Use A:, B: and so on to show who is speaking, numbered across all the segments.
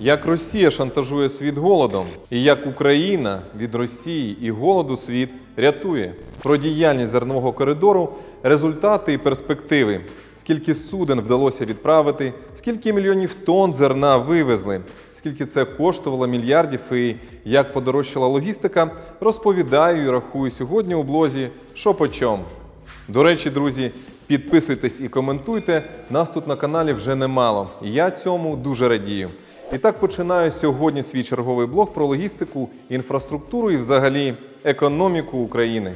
A: Як Росія шантажує світ голодом, і як Україна від Росії і голоду світ рятує. Про діяльність зернового коридору, результати і перспективи. Скільки суден вдалося відправити, скільки мільйонів тонн зерна вивезли, скільки це коштувало мільярдів і як подорожчала логістика, розповідаю і рахую сьогодні у блозі «Що по чом?». До речі, друзі, підписуйтесь і коментуйте. Нас тут на каналі вже немало. Я цьому дуже радію. І так починаю сьогодні свій черговий блог про логістику, інфраструктуру і взагалі економіку України.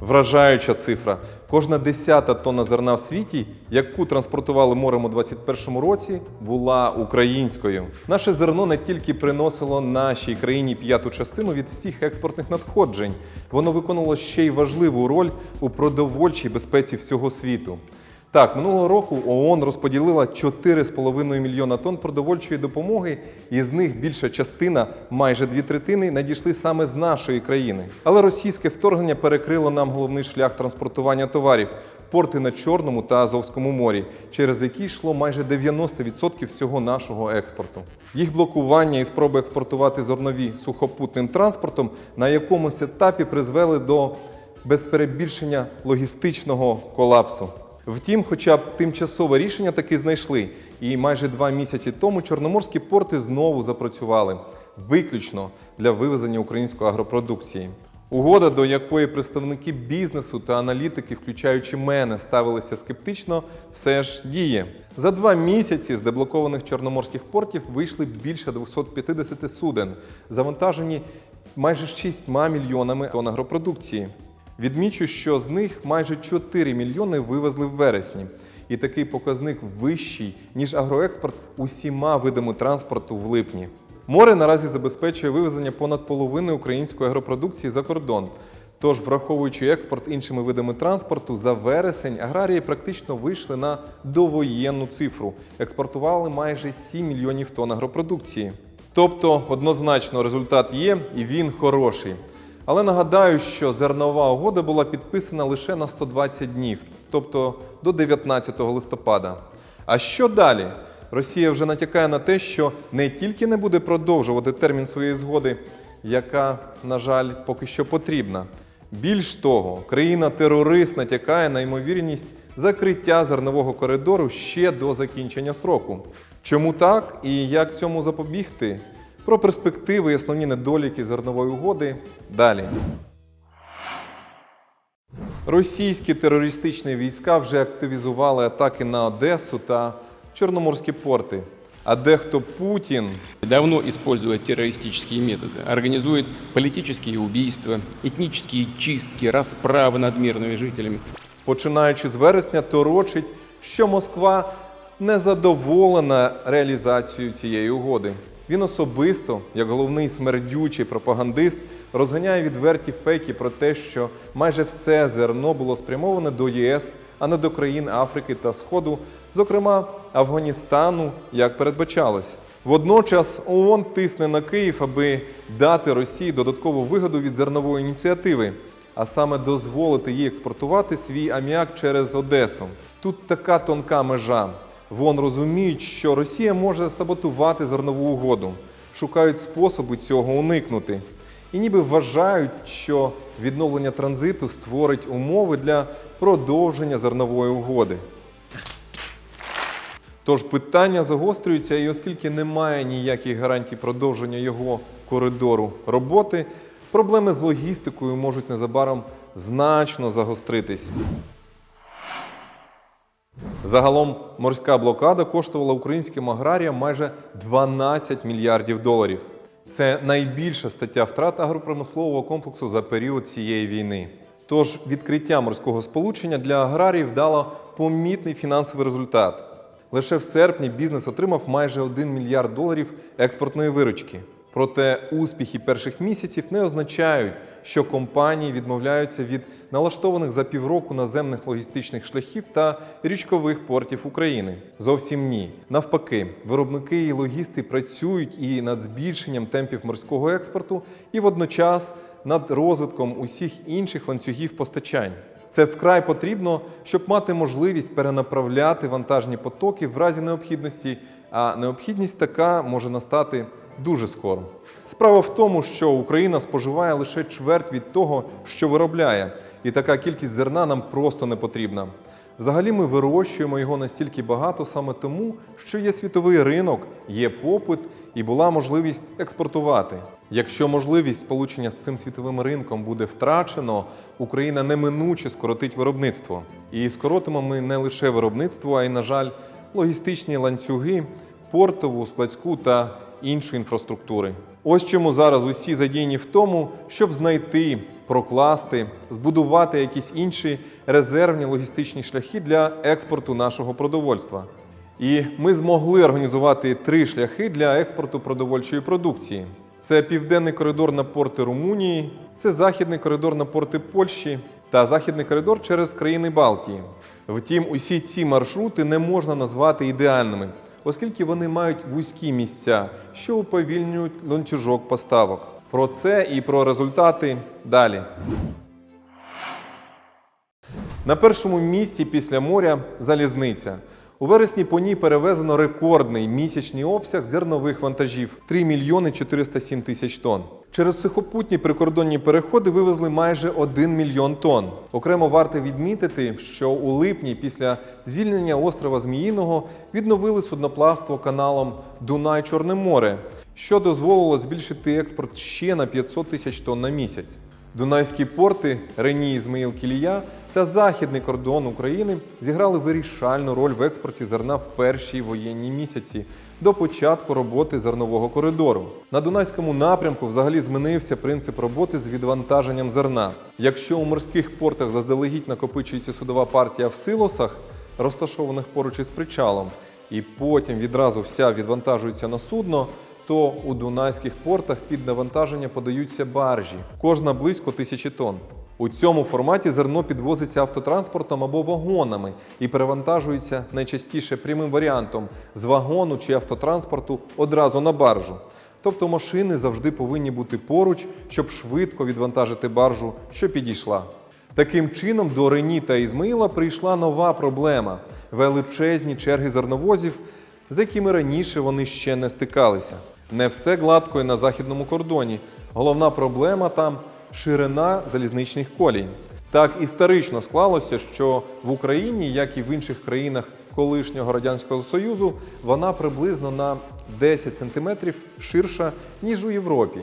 A: Вражаюча цифра. Кожна десята тонна зерна в світі, яку транспортували морем у 2021 році, була українською. Наше зерно не тільки приносило нашій країні п'яту частину від всіх експортних надходжень, воно виконувало ще й важливу роль у продовольчій безпеці всього світу. Так, минулого року ООН розподілила 4,5 мільйона тонн продовольчої допомоги, і з них більша частина, майже дві третини, надійшли саме з нашої країни. Але російське вторгнення перекрило нам головний шлях транспортування товарів порти на Чорному та Азовському морі, через які йшло майже 90% всього нашого експорту. Їх блокування і спроби експортувати зернові сухопутним транспортом на якомусь етапі призвели до без перебільшення логістичного колапсу. Втім, хоча б тимчасове рішення таки знайшли, і майже два місяці тому чорноморські порти знову запрацювали виключно для вивезення української агропродукції. Угода, до якої представники бізнесу та аналітики, включаючи мене, ставилися скептично, все ж діє. За два місяці з деблокованих чорноморських портів вийшли більше 250 суден, завантажені майже 6 мільйонами тонн агропродукції. Відмічу, що з них майже 4 мільйони вивезли в вересні. І такий показник вищий, ніж агроекспорт усіма видами транспорту в липні. Море наразі забезпечує вивезення понад половини української агропродукції за кордон. Тож, враховуючи експорт іншими видами транспорту, за вересень аграрії практично вийшли на довоєнну цифру. Експортували майже 7 мільйонів тонн агропродукції. Тобто, однозначно, результат є і він хороший. Але нагадаю, що зернова угода була підписана лише на 120 днів, тобто до 19 листопада. А що далі? Росія вже натякає на те, що не тільки не буде продовжувати термін своєї згоди, яка, на жаль, поки що потрібна. Більш того, країна-терорист натякає на ймовірність закриття зернового коридору ще до закінчення сроку. Чому так і як цьому запобігти? Про перспективи і основні недоліки зернової угоди далі. Російські терористичні війська вже активізували атаки на Одесу та Чорноморські порти. А дехто Путін
B: давно используя террористические методы, организует политические убийства, этнические чистки, расправы над мирными жителями.
A: починаючи з вересня, торочить, що Москва не задоволена реалізацією цієї угоди. Він особисто, як головний смердючий пропагандист, розганяє відверті фейки про те, що майже все зерно було спрямоване до ЄС, а не до країн Африки та Сходу, зокрема Афганістану, як передбачалось. Водночас ООН тисне на Київ, аби дати Росії додаткову вигоду від зернової ініціативи а саме дозволити їй експортувати свій аміак через Одесу. Тут така тонка межа. Вон розуміють, що Росія може саботувати зернову угоду, шукають способи цього уникнути. І ніби вважають, що відновлення транзиту створить умови для продовження зернової угоди. Тож питання загострюються, і оскільки немає ніяких гарантій продовження його коридору роботи, проблеми з логістикою можуть незабаром значно загостритись. Загалом морська блокада коштувала українським аграріям майже 12 мільярдів доларів. Це найбільша стаття втрат агропромислового комплексу за період цієї війни. Тож відкриття морського сполучення для аграріїв дало помітний фінансовий результат. Лише в серпні бізнес отримав майже 1 мільярд доларів експортної виручки. Проте успіхи перших місяців не означають, що компанії відмовляються від налаштованих за півроку наземних логістичних шляхів та річкових портів України. Зовсім ні. Навпаки, виробники і логісти працюють і над збільшенням темпів морського експорту, і водночас над розвитком усіх інших ланцюгів постачань. Це вкрай потрібно, щоб мати можливість перенаправляти вантажні потоки в разі необхідності, а необхідність така може настати дуже скоро. Справа в тому, що Україна споживає лише чверть від того, що виробляє, і така кількість зерна нам просто не потрібна. Взагалі ми вирощуємо його настільки багато саме тому, що є світовий ринок, є попит і була можливість експортувати. Якщо можливість сполучення з цим світовим ринком буде втрачено, Україна неминуче скоротить виробництво. І скоротимо ми не лише виробництво, а й, на жаль, логістичні ланцюги, портову, складську та іншу інфраструктури. Ось чому зараз усі задіяні в тому, щоб знайти, прокласти, збудувати якісь інші резервні логістичні шляхи для експорту нашого продовольства. І ми змогли організувати три шляхи для експорту продовольчої продукції: це південний коридор на порти Румунії, це західний коридор на порти Польщі та західний коридор через країни Балтії. Втім, усі ці маршрути не можна назвати ідеальними, оскільки вони мають вузькі місця, що уповільнюють ланцюжок поставок. Про це і про результати далі. На першому місці після моря залізниця. У вересні по ній перевезено рекордний місячний обсяг зернових вантажів 3 мільйони 407 тисяч тонн. Через сухопутні прикордонні переходи вивезли майже 1 мільйон тонн. Окремо варто відмітити, що у липні після звільнення острова Зміїного відновили судноплавство каналом Дунай-Чорне море, що дозволило збільшити експорт ще на 500 тисяч тонн на місяць. Дунайські порти Рені Ізмаїл Кілія та західний кордон України зіграли вирішальну роль в експорті зерна в перші воєнні місяці до початку роботи зернового коридору. На Дунайському напрямку взагалі змінився принцип роботи з відвантаженням зерна. Якщо у морських портах заздалегідь накопичується судова партія в силосах, розташованих поруч із причалом, і потім відразу вся відвантажується на судно, то у дунайських портах під навантаження подаються баржі, кожна близько тисячі тонн. У цьому форматі зерно підвозиться автотранспортом або вагонами і перевантажується найчастіше прямим варіантом з вагону чи автотранспорту одразу на баржу. Тобто машини завжди повинні бути поруч, щоб швидко відвантажити баржу, що підійшла. Таким чином, до Рені та Ізмаїла прийшла нова проблема величезні черги зерновозів, з якими раніше вони ще не стикалися. Не все гладко і на західному кордоні. Головна проблема там ширина залізничних колій. Так історично склалося, що в Україні, як і в інших країнах колишнього радянського союзу, вона приблизно на 10 сантиметрів ширша ніж у Європі.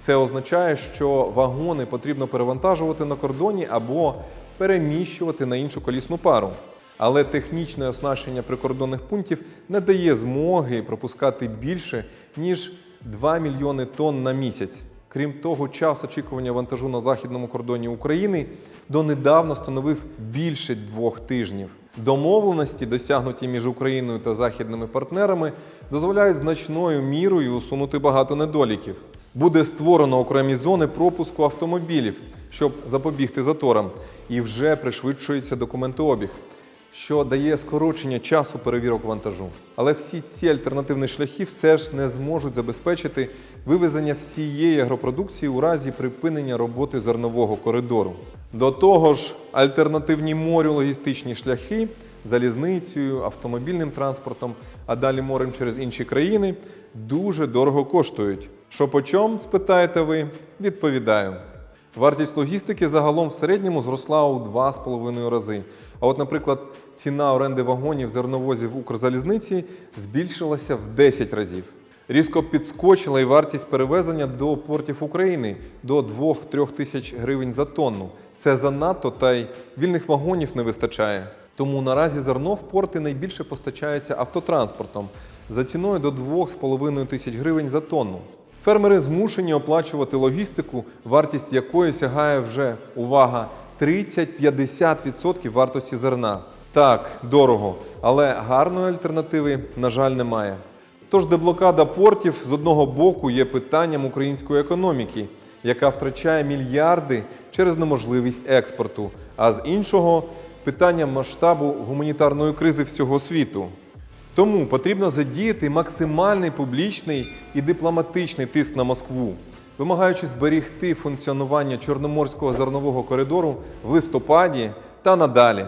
A: Це означає, що вагони потрібно перевантажувати на кордоні або переміщувати на іншу колісну пару. Але технічне оснащення прикордонних пунктів не дає змоги пропускати більше ніж 2 мільйони тонн на місяць. Крім того, час очікування вантажу на західному кордоні України донедавна становив більше двох тижнів. Домовленості, досягнуті між Україною та західними партнерами, дозволяють значною мірою усунути багато недоліків. Буде створено окремі зони пропуску автомобілів, щоб запобігти заторам, і вже пришвидшується документообіг що дає скорочення часу перевірок вантажу. Але всі ці альтернативні шляхи все ж не зможуть забезпечити вивезення всієї агропродукції у разі припинення роботи зернового коридору. До того ж, альтернативні морю логістичні шляхи залізницею, автомобільним транспортом, а далі морем через інші країни дуже дорого коштують. Що по чому, спитаєте ви, відповідаю. Вартість логістики загалом в середньому зросла у 2,5 рази. А от, наприклад, ціна оренди вагонів зерновозів Укрзалізниці збільшилася в 10 разів. Різко підскочила і вартість перевезення до портів України до 2-3 тисяч гривень за тонну. Це занадто, та й вільних вагонів не вистачає. Тому наразі зерно в порти найбільше постачається автотранспортом за ціною до 2,5 тисяч гривень за тонну. Фермери змушені оплачувати логістику, вартість якої сягає вже увага 30-50% вартості зерна. Так, дорого, але гарної альтернативи, на жаль, немає. Тож деблокада портів з одного боку є питанням української економіки, яка втрачає мільярди через неможливість експорту, а з іншого питанням масштабу гуманітарної кризи всього світу. Тому потрібно задіяти максимальний публічний і дипломатичний тиск на Москву. Вимагаючи зберігти функціонування Чорноморського зернового коридору в листопаді та надалі.